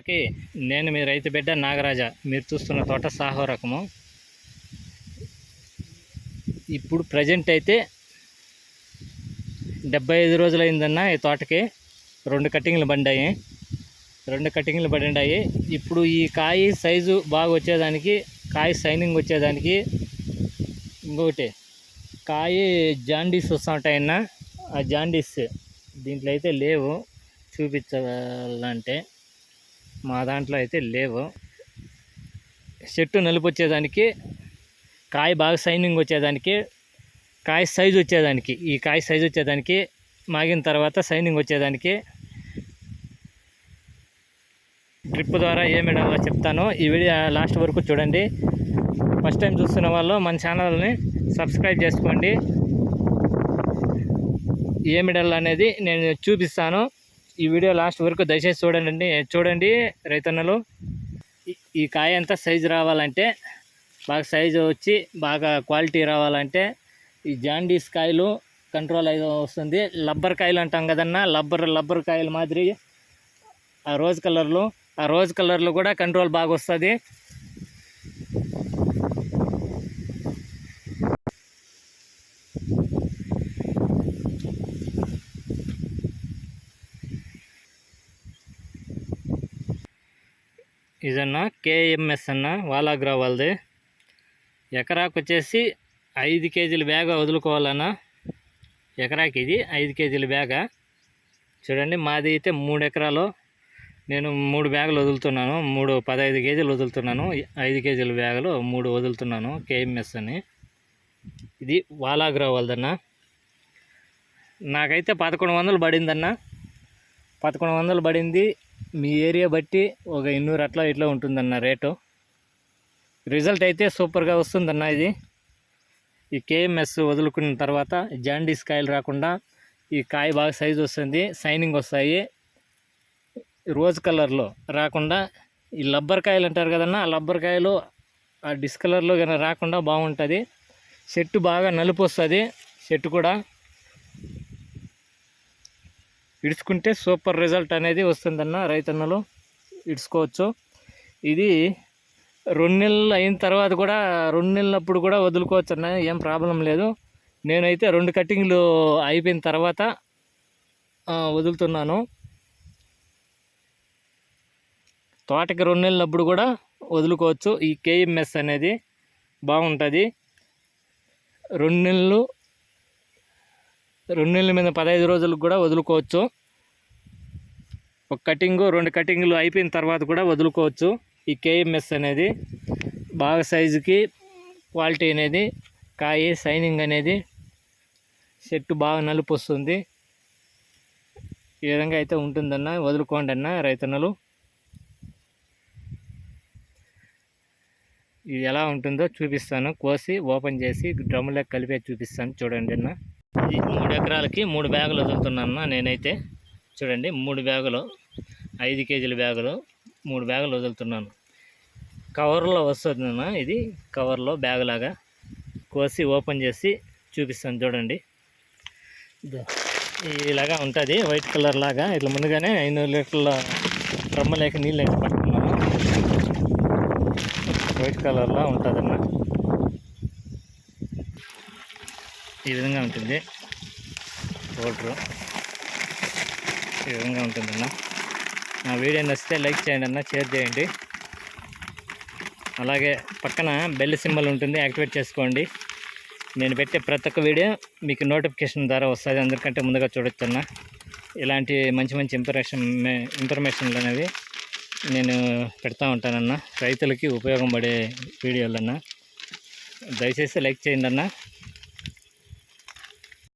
Okay నేను మీ రైతు బిడ్డ నాగరాజ. మీరు చూస్తున్న తోట సాహో రకము. ఇప్పుడు ప్రజెంట్ అయితే డెబ్బై ఐదు రోజులైందన్న ఈ తోటకి. రెండు కటింగ్లు బండాయి రెండు కటింగ్లు పడినాయి ఇప్పుడు ఈ కాయ సైజు బాగా వచ్చేదానికి కాయ సైనింగ్ వచ్చేదానికి ఇంకొకటి. కాయ జాండీస్ వస్తూ ఉంటాయన్న ఆ జాండీస్ దీంట్లో అయితే లేవు. చూపించాలంటే మా దాంట్లో అయితే లేవు. చెట్టు నలుపు వచ్చేదానికి కాయ బాగా సైనింగ్ వచ్చేదానికి కాయ సైజు వచ్చేదానికి ఈ కాయ సైజు వచ్చేదానికి మాగిన తర్వాత సైనింగ్ వచ్చేదానికి డ్రిప్ ద్వారా ఏ మెడల్లో చెప్తాను ఈ వీడియో లాస్ట్ వరకు చూడండి. ఫస్ట్ టైం చూస్తున్న వాళ్ళు మన ఛానల్ని సబ్స్క్రైబ్ చేసుకోండి. ఏ మెడల్ అనేది నేను చూపిస్తాను. ఈ వీడియో లాస్ట్ వరకు దయచేసి చూడండి చూడండి రైతన్నలు. ఈ- కాయ అంతా సైజు రావాలంటే బాగా సైజు వచ్చి బాగా క్వాలిటీ రావాలంటే ఈ జాండీస్ కాయలు కంట్రోల్ అయి వస్తుంది. లబ్బర్ కాయలు అంటాం కదన్నా లబ్బర్ లబ్బర్ కాయలు మాదిరి ఆ రోజ్ కలర్లు ఆ రోజ్ కలర్లు కూడా కంట్రోల్ బాగా వస్తుంది. ఇదన్నా కేఎంఎస్ అన్న వాలాగ్రా వాళ్ళది. ఎకరాకు వచ్చేసి ఐదు కేజీల బ్యాగ్ వదులుకోవాలన్నా. ఎకరాకి ఇది ఐదు కేజీల బ్యాగ. చూడండి మాది అయితే మూడు ఎకరాలు. నేను మూడు బ్యాగులు వదులుతున్నాను. మూడు పదహైదు కేజీలు వదులుతున్నాను. ఐదు కేజీల బ్యాగులు మూడు వదులుతున్నాను కేఎంఎస్ అని. ఇది వాలాగ్రా వాళ్ళదన్న. నాకైతే పదకొండు వందలు పడిందన్న. పదకొండు వందలు పడింది. మీ ఏరియా బట్టి ఒక ఇన్నూరు అట్లా ఇట్లా ఉంటుందన్న రేటు. రిజల్ట్ అయితే సూపర్గా వస్తుందన్న ఇది. ఈ కేఎంఎస్ వదులుకున్న తర్వాత జాండీస్ కాయలు రాకుండా ఈ కాయ బాగా సైజు వస్తుంది సైనింగ్ వస్తాయి. రోజ్ కలర్లో రాకుండా ఈ లబ్బర్ కాయలు అంటారు కదన్నా ఆ లబ్బర్ కాయలు ఆ డిస్కలర్లో కానీ రాకుండా బాగుంటుంది. చెట్టు బాగా నలుపు వస్తుంది చెట్టు కూడా ఇడుచుకుంటే సూపర్ రిజల్ట్ అనేది వస్తుందన్న రైతన్నలు ఇడుచుకోవచ్చు. ఇది రెండు నెలలు అయిన తర్వాత కూడా రెండు నెలలప్పుడు కూడా వదులుకోవచ్చు అన్న ఏం ప్రాబ్లం లేదు. నేనైతే రెండు కటింగ్లు అయిపోయిన తర్వాత వదులుతున్నాను. తోటకి రెండు నెలలప్పుడు కూడా వదులుకోవచ్చు. ఈ కేఎంఎస్ అనేది బాగుంటుంది. రెండు నెలలు రెండు నెలల మీద పదహైదు రోజులకు కూడా వదులుకోవచ్చు. ఒక కటింగు రెండు కటింగ్లు అయిపోయిన తర్వాత కూడా వదులుకోవచ్చు. ఈ కేఎంఎస్ అనేది బాగా సైజుకి క్వాలిటీ అనేది కాయ షైనింగ్ అనేది చెట్టు బాగా నలుపు వస్తుంది. ఈ విధంగా అయితే ఉంటుందన్న వదులుకోండి అన్న రైతన్నలు. ఇది ఎలా ఉంటుందో చూపిస్తాను. కోసి ఓపెన్ చేసి డ్రమ్ములోకి కలిపే చూపిస్తాను. చూడండి అన్న. ఇది మూడు ఎకరాలకి మూడు బ్యాగులు వదులుతున్నాను నేనైతే. చూడండి మూడు బ్యాగులు ఐదు కేజీల బ్యాగులు మూడు బ్యాగులు వదులుతున్నాను. కవర్లో వస్తుంది అన్న ఇది కవర్లో బ్యాగ్ లాగా కోసి ఓపెన్ చేసి చూపిస్తాను చూడండి. ఇలాగా ఉంటుంది వైట్ కలర్ లాగా. ఇట్లా ముందుగానే ఐదు లీటర్ల రమ్మలేక నీళ్ళు అయితే పట్టుకున్నాను. వైట్ కలర్లో ఉంటుందన్న. ఈ విధంగా ఉంటుంది. పౌడరు ఈ విధంగా ఉంటుందన్న నా వీడియో నచ్చితే లైక్ చేయండి అన్న షేర్ చేయండి. అలాగే పక్కన బెల్ సింబల్ ఉంటుంది యాక్టివేట్ చేసుకోండి. నేను పెట్టే ప్రతి ఒక్క వీడియో మీకు నోటిఫికేషన్ ద్వారా వస్తుంది. అందరికంటే ముందుగా చూడొచ్చన్న ఇలాంటి మంచి మంచి ఇంప్రెషన్ ఇన్ఫర్మేషన్లు అనేవి నేను పెడతా ఉంటానన్న. రైతులకి ఉపయోగపడే వీడియోలన్నా దయచేసి లైక్ చేయండి అన్న.